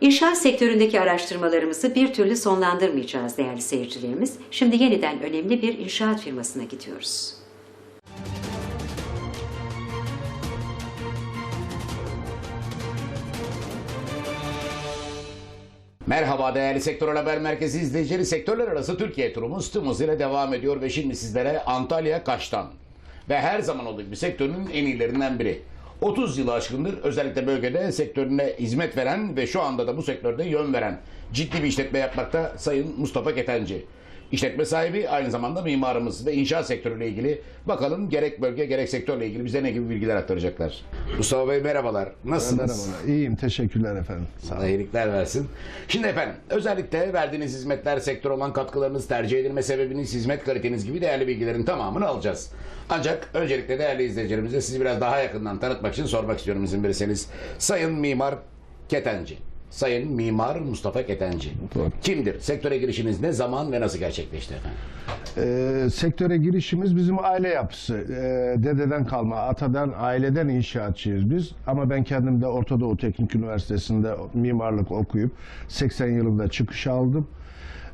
İnşaat sektöründeki araştırmalarımızı bir türlü sonlandırmayacağız değerli seyircilerimiz. Şimdi yeniden önemli bir inşaat firmasına gidiyoruz. Merhaba değerli Sektör Haber Merkezi izleyicileri. Sektörler arası Türkiye turumuz tüm hızıyla devam ediyor ve şimdi sizlere Antalya Kaş'tan ve her zaman olduğu gibi sektörün en iyilerinden biri. 30 yılı aşkındır özellikle bölgede sektörüne hizmet veren ve şu anda da bu sektörde yön veren ciddi bir işletme yapmakta Sayın Mustafa Ketenci. İşletme sahibi aynı zamanda mimarımız ve inşaat sektörüyle ilgili bakalım gerek bölge gerek sektörle ilgili bize ne gibi bilgiler aktaracaklar. Mustafa Bey merhabalar. Nasılsınız? Merhabalar. İyiyim. Teşekkürler efendim. Allah iyilikler versin. Şimdi efendim özellikle verdiğiniz hizmetler, sektör olan katkılarınız, tercih edilme sebebiniz, hizmet kaliteniz gibi değerli bilgilerin tamamını alacağız. Ancak öncelikle değerli izleyicilerimize sizi biraz daha yakından tanıtmak için sormak istiyorum izin verirseniz. Sayın Mimar Ketenci. Sayın Mimar Mustafa Ketenci. Doğru. Kimdir? Sektöre girişiniz ne zaman ve nasıl gerçekleşti efendim? Ee, sektöre girişimiz bizim aile yapısı. Ee, dededen kalma, atadan, aileden inşaatçıyız biz. Ama ben kendim de Orta Doğu Teknik Üniversitesi'nde mimarlık okuyup 80 yılında çıkış aldım.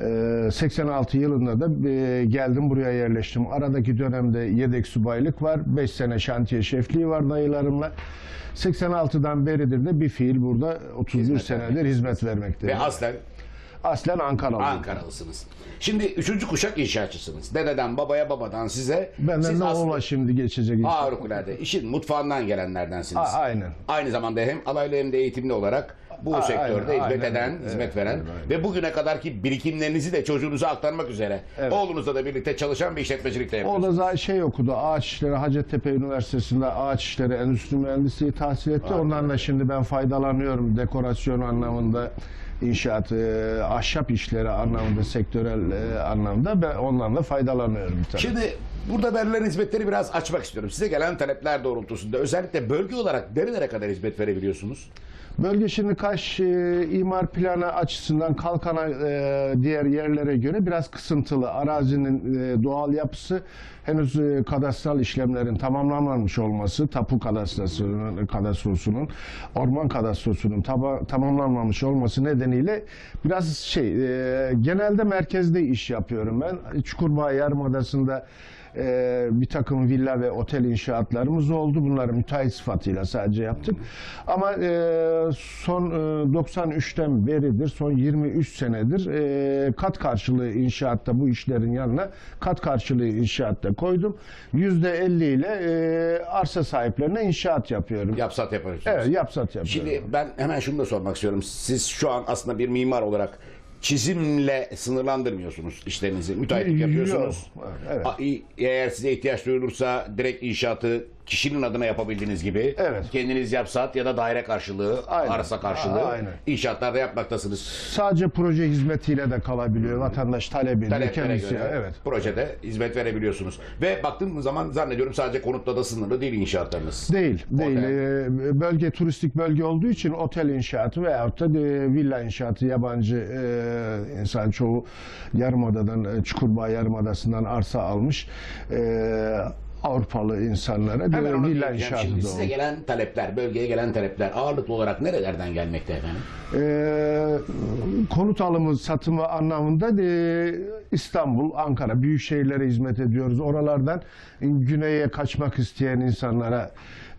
Ee, 86 yılında da e, geldim buraya yerleştim. Aradaki dönemde yedek subaylık var. 5 sene şantiye şefliği var dayılarımla. 86'dan beridir de bir fiil burada 31 Hizmet senedir vermekteyiz. hizmet vermektedir. Ve aslen Aslen Ankaralıyım. Ankaralısınız. Şimdi üçüncü kuşak inşaatçısınız. Dededen babaya babadan size. Benden siz de aslında- oğla şimdi geçecek. Harikulade. İşin mutfağından gelenlerdensiniz. A- aynen. Aynı zamanda hem alaylı hem de eğitimli olarak bu A- sektörde aynen, hizmet aynen. eden, Evet, hizmet veren aynen. ve bugüne kadarki birikimlerinizi de çocuğunuza aktarmak üzere Evet. oğlunuzla da birlikte çalışan bir işletmecilikte O yapıyorsunuz. da zaten şey okudu. Ağaç işleri Hacettepe Üniversitesi'nde ağaç işleri endüstri mühendisliği tahsil etti. Ondan da şimdi ben faydalanıyorum dekorasyon anlamında inşaat, e, ahşap işleri anlamında, sektörel e, anlamda ben ondan da faydalanıyorum tabii. Şimdi burada verilen hizmetleri biraz açmak istiyorum. Size gelen talepler doğrultusunda özellikle bölge olarak nerelere kadar hizmet verebiliyorsunuz? Bölge şimdi Kaş e, imar planı açısından Kalkan'a e, diğer yerlere göre biraz kısıntılı. Arazinin e, doğal yapısı henüz e, kadastral işlemlerin tamamlanmamış olması, tapu kadastrosunun, kadastrosunun, orman kadastrosunun taba- tamamlanmamış olması nedeniyle biraz şey, e, genelde merkezde iş yapıyorum ben. Çukurbağ Yarımadası'nda e, bir takım villa ve otel inşaatlarımız oldu. Bunları müteahhit sıfatıyla sadece yaptık. Ama e, son e, 93'ten beridir, son 23 senedir e, kat karşılığı inşaatta bu işlerin yanına kat karşılığı inşaatta koydum. %50 ile e, arsa sahiplerine inşaat yapıyorum. Yapsat yapıyorsunuz. Evet, yapsat yapıyorum. Şimdi ben hemen şunu da sormak istiyorum. Siz şu an aslında bir mimar olarak çizimle sınırlandırmıyorsunuz işlerinizi. Müteahhitlik Yok, yapıyorsunuz. evet. A- i- Eğer size ihtiyaç duyulursa direkt inşaatı kişinin adına yapabildiğiniz gibi Evet. kendiniz yapsat ya da daire karşılığı, Aynen. arsa karşılığı A- aynen. inşaatlarda yapmaktasınız. Sadece proje hizmetiyle de kalabiliyor. Vatandaş talep ediyor. Taleplere Kendisi, göre evet. projede hizmet verebiliyorsunuz. Ve baktığım zaman zannediyorum sadece konutla da sınırlı değil inşaatlarınız. Değil, değil. Ee, bölge turistik bölge olduğu için otel inşaatı veyahut da e, villa inşaatı yabancı e, insan çoğu Yarımada'dan, e, Çukurbağ Yarımadası'ndan arsa almış. E, Avrupalı insanlara Hemen de onu villa diyeceğim inşaatı şimdi. da Size gelen talepler, bölgeye gelen talepler ağırlıklı olarak nerelerden gelmekte efendim? Ee, konut alımı satımı anlamında e, İstanbul, Ankara büyük şehirlere hizmet ediyoruz. Oralardan güneye kaçmak isteyen insanlara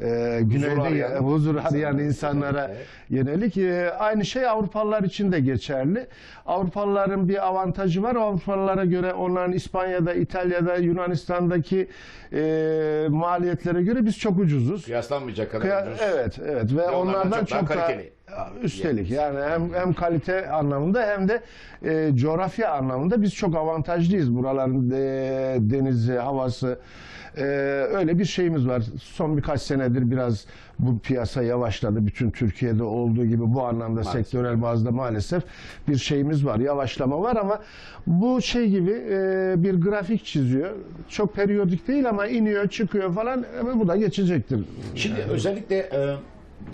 e, güneyde arayan huzur arayan insanlara, yönelik e, aynı şey Avrupalılar için de geçerli. Avrupalıların bir avantajı var. Avrupalılara göre onların İspanya'da, İtalya'da, Yunanistan'daki e, maliyetlere göre biz çok ucuzuz. Kıyaslanmayacak kadar Kıya- ucuz. evet, evet ve onlardan onlardan çok çok, daha kaliteli. Üstelik yani hem hem kalite anlamında hem de e, coğrafya anlamında biz çok avantajlıyız. Buraların de- denizi, havası e, öyle bir şeyimiz var. Son birkaç senedir biraz bu piyasa yavaşladı. Bütün Türkiye'de olduğu gibi bu anlamda sektörel bazda maalesef bir şeyimiz var. Yavaşlama var ama bu şey gibi e, bir grafik çiziyor. Çok periyodik değil ama iniyor, çıkıyor falan. Ama bu da geçecektir. Şimdi özellikle e,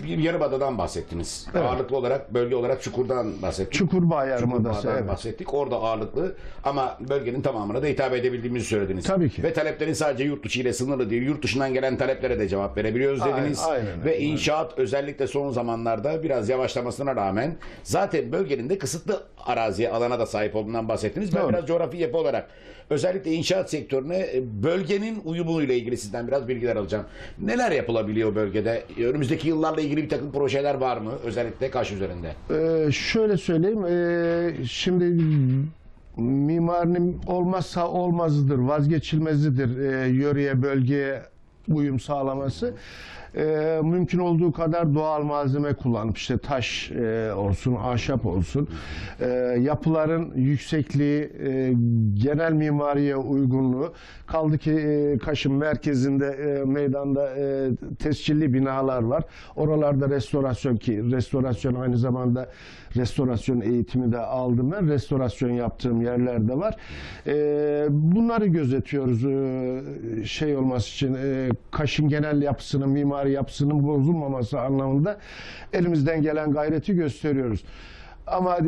bir Yarımada'dan bahsettiniz. Evet. Ağırlıklı olarak, bölge olarak Çukur'dan bahsettik. Çukurbağ Yarımadası. Çukurbağa'dan Evet. bahsettik. Orada ağırlıklı ama bölgenin tamamına da hitap edebildiğimizi söylediniz. Tabii ki. Ve taleplerin sadece yurt dışı ile sınırlı değil. Yurt dışından gelen taleplere de cevap verebiliyoruz dediniz. aynen, Ve aynen. inşaat özellikle son zamanlarda biraz yavaşlamasına rağmen zaten bölgenin de kısıtlı araziye, alana da sahip olduğundan bahsettiniz. Ben Doğru. biraz coğrafi yapı olarak özellikle inşaat sektörüne e, bölgenin uyumuyla ilgili sizden biraz bilgiler alacağım. Neler yapılabiliyor bölgede? Önümüzdeki yıllarla ilgili bir takım projeler var mı? Özellikle Kaş üzerinde. Ee, şöyle söyleyeyim. ee, şimdi mimarinin olmazsa olmazıdır, vazgeçilmezidir ee, yöreye, bölgeye uyum sağlaması. Ee, mümkün olduğu kadar doğal malzeme kullanıp işte taş ee, olsun, ahşap olsun. Ee, yapıların yüksekliği, ee, genel mimariye uygunluğu. Kaldı ki ee, Kaş'ın merkezinde ee, meydanda ee, tescilli binalar var. Oralarda restorasyon ki restorasyon aynı zamanda restorasyon eğitimi de aldım ben. Restorasyon yaptığım yerler de var. Ee, bunları gözetiyoruz ee, şey olması için ee, Kaş'ın genel yapısının, mimari yapısının bozulmaması anlamında elimizden gelen gayreti gösteriyoruz. Ama e,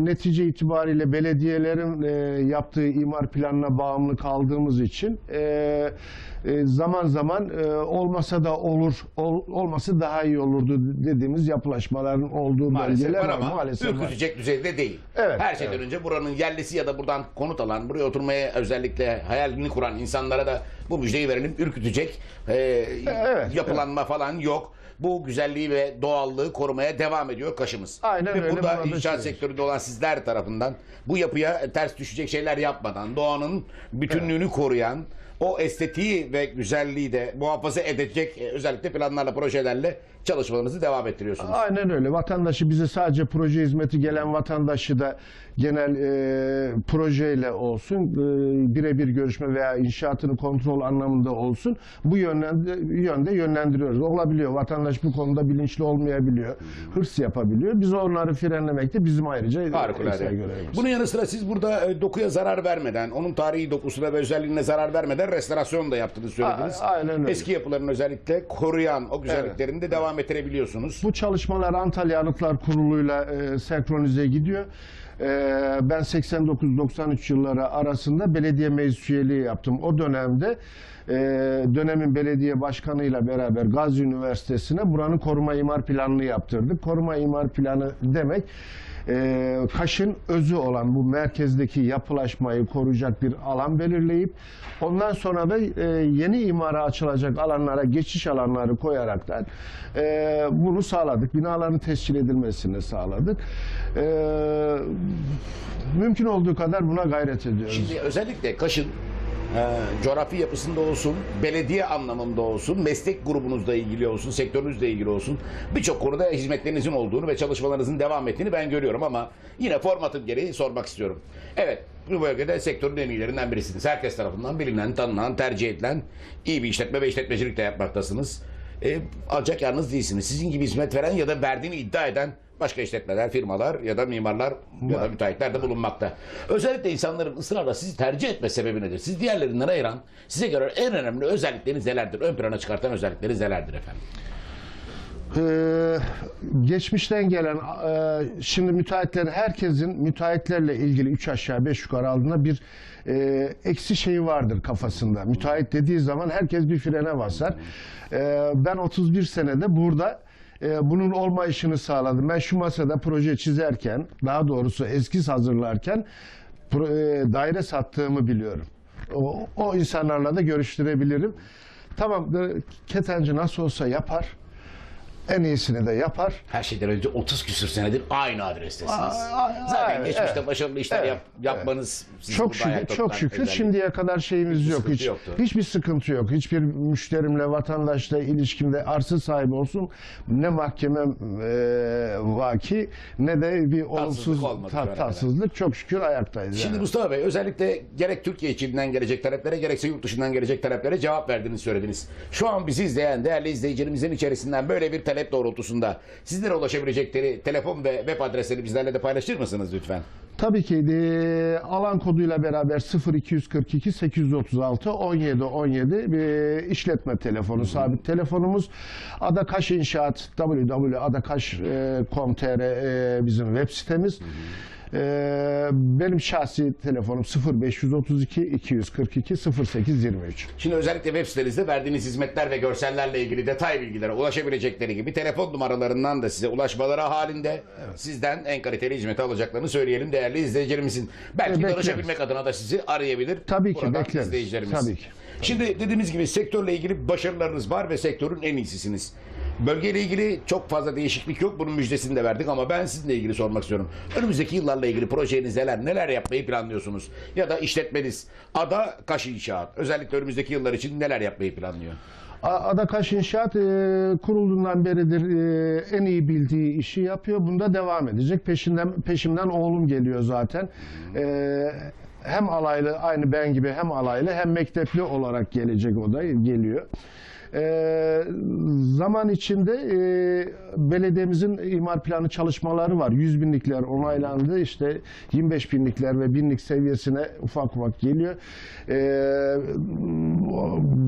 netice itibariyle belediyelerin e, yaptığı imar planına bağımlı kaldığımız için e, e, zaman zaman e, olmasa da olur, ol- olması daha iyi olurdu dediğimiz yapılaşmaların olduğu Maalesef bölgeler var ama Maalesef ürkütecek düzeyde değil. Evet, Her şeyden evet. önce buranın yerlisi ya da buradan konut alan, buraya oturmaya özellikle hayalini kuran insanlara da bu müjdeyi verelim. Ürkütecek e, evet, yapılanma falan yok. Bu güzelliği ve doğallığı korumaya devam ediyor Kaş'ımız. Aynen ve öyle, burada buna da inşaat sektöründe olan sizler tarafından bu yapıya ters düşecek şeyler yapmadan doğanın bütünlüğünü koruyan o estetiği ve güzelliği de muhafaza edecek e, özellikle planlarla, projelerle çalışmalarınızı devam ettiriyorsunuz. Aynen öyle. Vatandaşı bize sadece proje hizmeti gelen vatandaşı da genel e, projeyle olsun, e, birebir görüşme veya inşaatını kontrol anlamında olsun bu yönde, yönde yönlendiriyoruz. Olabiliyor. Vatandaş bu konuda bilinçli olmayabiliyor. Hırs yapabiliyor. Biz onları frenlemek de bizim ayrıca Harikulade. görevimiz. Bunun yanı sıra siz burada e, dokuya zarar vermeden, onun tarihi dokusuna ve özelliğine zarar vermeden restorasyon da yaptığını söylediniz. A- aynen öyle. Eski yapıların özellikle koruyan o güzelliklerini de devam ettirebiliyorsunuz. Bu çalışmalar Antalya Anıtlar Kurulu'yla e, senkronize gidiyor. E, ben 89-93 yılları arasında belediye meclis üyeliği yaptım. O dönemde e, dönemin belediye başkanıyla beraber Gazi Üniversitesi'ne buranın koruma imar planını yaptırdık. Koruma imar planı demek e, Kaş'ın özü olan bu merkezdeki yapılaşmayı koruyacak bir alan belirleyip ondan sonra da e, yeni imara açılacak alanlara geçiş alanları koyaraktan e, bunu sağladık. Binaların tescil edilmesini sağladık. E, mümkün olduğu kadar buna gayret ediyoruz. Şimdi özellikle Kaş'ın e, coğrafi yapısında olsun, belediye anlamında olsun, meslek grubunuzla ilgili olsun, sektörünüzle ilgili olsun birçok konuda hizmetlerinizin olduğunu ve çalışmalarınızın devam ettiğini ben görüyorum ama yine formatın gereği sormak istiyorum. Evet, bu bölgede sektörün en iyilerinden birisiniz. Herkes tarafından bilinen, tanınan, tercih edilen iyi bir işletme ve işletmecilik de yapmaktasınız. E, ancak yalnız değilsiniz. Sizin gibi hizmet veren ya da verdiğini iddia eden başka işletmeler, firmalar ya da mimarlar ya da müteahhitler de bulunmakta. Özellikle insanların ısrarla sizi tercih etme sebebi nedir? Siz diğerlerinden ayıran, size göre en önemli özellikleriniz nelerdir? Ön plana çıkartan özellikleriniz nelerdir efendim? Ee, geçmişten gelen e, şimdi müteahhitler herkesin müteahhitlerle ilgili 3 aşağı 5 yukarı aldığında bir e, eksi şeyi vardır kafasında. Müteahhit dediği zaman herkes bir frene basar. Ee, ben 31 senede burada e, bunun olmayışını sağladım. Ben şu masada proje çizerken, daha doğrusu eskiz hazırlarken e, daire sattığımı biliyorum. O, o insanlarla da görüştürebilirim. Tamam, e, ketenci nasıl olsa yapar. En iyisini de yapar. Her şeyden önce 30 küsür senedir aynı adrestesiniz. Aa, Zaten evet, geçmişte evet. başarılı işler Evet, yap, yapmanız sizi Çok şükür, çok şükür şimdiye kadar şeyimiz Hiçbir yok. Hiç, yoktu. hiçbir sıkıntı yok. Hiçbir müşterimle, vatandaşla ilişkimde arsa sahibi olsun ne mahkemem e, vaki ne de bir olumsuz ana ta- tatsızlık. Çok şükür ayaktayız. Şimdi yani. Mustafa Bey özellikle gerek Türkiye içinden gelecek taleplere gerekse yurt dışından gelecek taleplere cevap verdiğini söylediniz. Şu an bizi izleyen değerli izleyicilerimizin içerisinden böyle bir talep doğrultusunda sizlere ulaşabilecekleri telefon ve web adresleri bizlerle de paylaşır mısınız lütfen? Tabii ki de alan koduyla beraber 0242 836 17 17 bir işletme telefonu, sabit telefonumuz. Adakaş İnşaat www.adakaş.com.tr bizim web sitemiz. E, benim şahsi telefonum 0532 242 0823. Şimdi özellikle web sitenizde verdiğiniz hizmetler ve görsellerle ilgili detay bilgilere ulaşabilecekleri gibi telefon numaralarından da size ulaşmaları halinde sizden en kaliteli hizmeti alacaklarını söyleyelim değerli izleyicilerimizin. Belki E, danışabilmek adına da sizi arayabilir. Tabii ki, bekleriz. izleyicilerimiz. Tabii ki. Şimdi dediğimiz gibi sektörle ilgili başarılarınız var ve sektörün en iyisisiniz. Bölgeyle ilgili çok fazla değişiklik yok. Bunun müjdesini de verdik ama ben sizinle ilgili sormak istiyorum. Önümüzdeki yıllarla ilgili projeniz neler? Neler yapmayı planlıyorsunuz? Ya da işletmeniz Ada Kaş İnşaat özellikle önümüzdeki yıllar için neler yapmayı planlıyor? Adakaş İnşaat e, kurulduğundan beridir e, en iyi bildiği işi yapıyor. Bunda devam edecek. Peşinden peşimden oğlum geliyor zaten. E, hem alaylı aynı ben gibi hem alaylı hem mektepli olarak gelecek o da geliyor. E, zaman içinde e, belediyemizin imar planı çalışmaları var. 100 binlikler onaylandı. İşte 25 binlikler ve binlik seviyesine ufak ufak geliyor. E,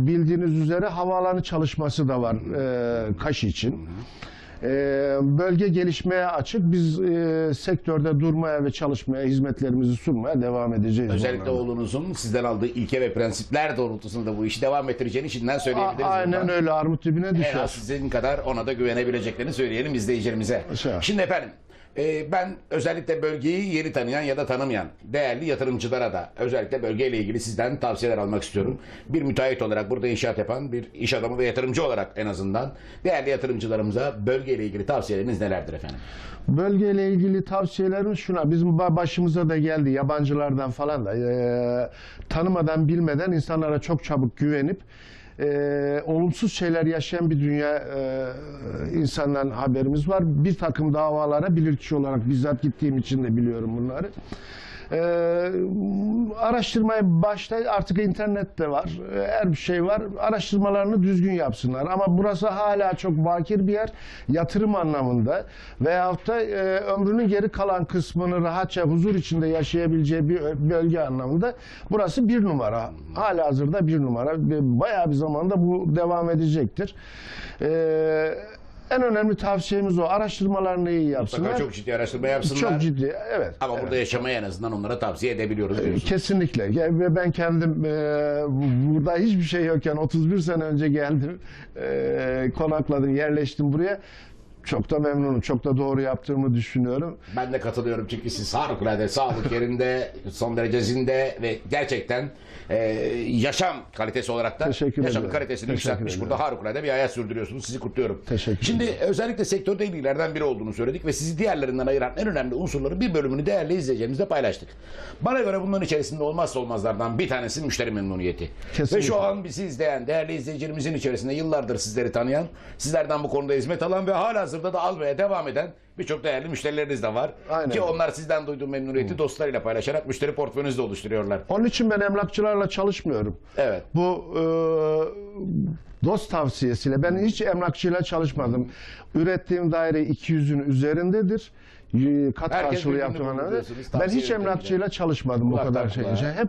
bildiğiniz üzere havaalanı çalışması da var e, Kaş için. E, bölge gelişmeye açık. Biz e, sektörde durmaya ve çalışmaya, hizmetlerimizi sunmaya devam edeceğiz. Özellikle bunlarla. oğlunuzun sizden aldığı ilke ve prensipler doğrultusunda bu işi devam ettireceğini şimdiden A- söyleyebiliriz. aynen buradan. öyle armut dibine En az düşer. sizin kadar ona da güvenebileceklerini söyleyelim izleyicilerimize. Şey. Şimdi efendim e, ben özellikle bölgeyi yeni tanıyan ya da tanımayan değerli yatırımcılara da özellikle bölgeyle ilgili sizden tavsiyeler almak istiyorum. Bir müteahhit olarak burada inşaat yapan bir iş adamı ve yatırımcı olarak en azından değerli yatırımcılarımıza bölgeyle ilgili tavsiyeleriniz nelerdir efendim? Bölgeyle ilgili tavsiyelerimiz şuna. Bizim ba- başımıza da geldi yabancılardan falan da e, tanımadan bilmeden insanlara çok çabuk güvenip e, olumsuz şeyler yaşayan bir dünya e, insandan haberimiz var. Bir takım davalara bilirkişi olarak bizzat gittiğim için de biliyorum bunları. E, araştırmaya başta artık internette var. E, Her bir şey var. Araştırmalarını düzgün yapsınlar. Ama burası hala çok bakir bir yer. Yatırım anlamında veyahut da e, ömrünün geri kalan kısmını rahatça huzur içinde yaşayabileceği bir bölge anlamında burası bir numara. Hala hazırda bir numara. Bayağı bir zamanda bu devam edecektir. E, en önemli tavsiyemiz o. Araştırmalarını iyi yapsınlar. Mutlaka çok ciddi araştırma yapsınlar. Çok ciddi. Evet. Ama evet. burada yaşamayı en azından onlara tavsiye edebiliyoruz diyorsunuz. Kesinlikle. Ya- Ve ben kendim e, bu- burada hiçbir şey yokken 31 sene önce geldim. E, konakladım, yerleştim buraya. Çok da memnunum. Çok da doğru yaptığımı düşünüyorum. Ben de katılıyorum çünkü siz harikulade sağlık yerinde, son derece zinde ve gerçekten e, yaşam kalitesi olarak da Teşekkür yaşam ederim. kalitesini Teşekkür yükseltmiş. ederim. Burada harikulade bir hayat sürdürüyorsunuz. Sizi kutluyorum. Teşekkür Şimdi özellikle sektörde en iyilerden biri olduğunu söyledik ve sizi diğerlerinden ayıran en önemli unsurların bir bölümünü değerli izleyicilerimizle paylaştık. Bana göre bunların içerisinde olmazsa olmazlardan bir tanesi müşteri memnuniyeti. Kesinlikle. Ve şu an bizi izleyen değerli izleyicilerimizin içerisinde yıllardır sizleri tanıyan, sizlerden bu konuda hizmet alan ve halihazırda da almaya devam eden birçok değerli müşterileriniz de var. Aynen. Ki onlar sizden duyduğu memnuniyeti dostlarıyla paylaşarak müşteri portföyünüzü de oluşturuyorlar. Onun için ben emlakçılarla çalışmıyorum. Evet. Bu e, dost tavsiyesiyle ben hiç emlakçıyla çalışmadım. Ürettiğim daire 200'ün üzerindedir. Kat Herkes karşılığı diyorsunuz, Ben hiç emlakçıyla çalışmadım bu Kulaktan kadar şey. kulağa. şey. Hep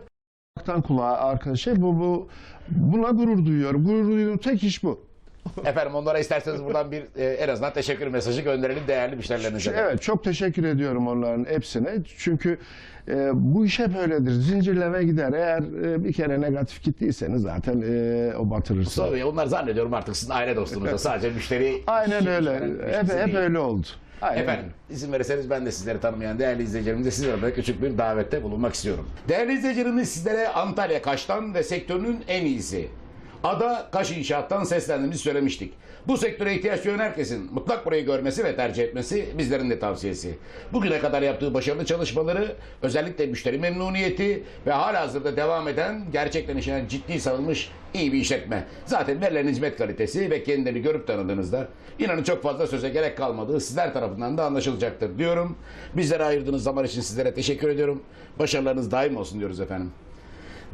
kulaktan kulağa arkadaş bu bu buna gurur duyuyorum. Gurur duyduğum tek iş bu. Efendim onlara isterseniz buradan bir e, en azından teşekkür mesajı gönderelim değerli müşterilerinize. de. Evet çok teşekkür ediyorum onların hepsine. Çünkü e, bu iş hep öyledir. Zincirleme gider. Eğer e, bir kere negatif gittiyseniz zaten e, o batırırsın. Tabii onlar zannediyorum artık sizin aile dostunuz sadece müşteri. Aynen öyle. müşteri Hep, hep değil. öyle oldu. Aynen. Efendim izin verirseniz ben de sizleri tanımayan değerli izleyicilerimize sizlere adına küçük bir davette bulunmak istiyorum. Değerli izleyicilerimiz sizlere Antalya Kaş'tan ve sektörünün en iyisi. Ada Kaş İnşaat'tan seslendiğimizi söylemiştik. Bu sektöre ihtiyaç duyan herkesin mutlak burayı görmesi ve tercih etmesi bizlerin de tavsiyesi. Bugüne kadar yaptığı başarılı çalışmaları, özellikle müşteri memnuniyeti ve halihazırda devam eden, gerçekten işine ciddi sarılmış iyi bir işletme. Zaten verilen hizmet kalitesi ve kendilerini görüp tanıdığınızda inanın çok fazla söze gerek kalmadığı sizler tarafından da anlaşılacaktır diyorum. Bizlere ayırdığınız zaman için sizlere teşekkür ediyorum. Başarılarınız daim olsun diyoruz efendim.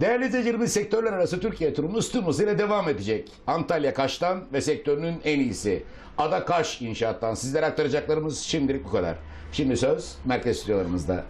Değerli izleyicilerimiz sektörler arası Türkiye turumuz tüm hızıyla devam edecek. Antalya Kaş'tan ve sektörünün en iyisi. Ada Kaş İnşaat'tan sizlere aktaracaklarımız şimdilik bu kadar. Şimdi söz merkez stüdyolarımızda.